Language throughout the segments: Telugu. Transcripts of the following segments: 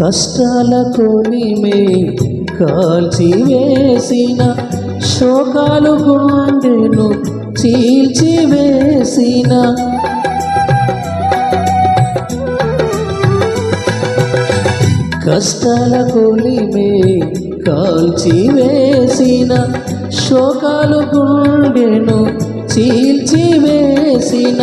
కష్టాల కొలిమే కాల్చివేసిన శోకాలు గుండెను చీల్చివేసిన. కష్టాల కొలిమే కాల్చివేసిన శోకాలు గుండెను చీల్చివేసిన.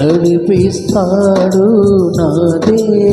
నడిపిస్తాడు నా దేవుడు.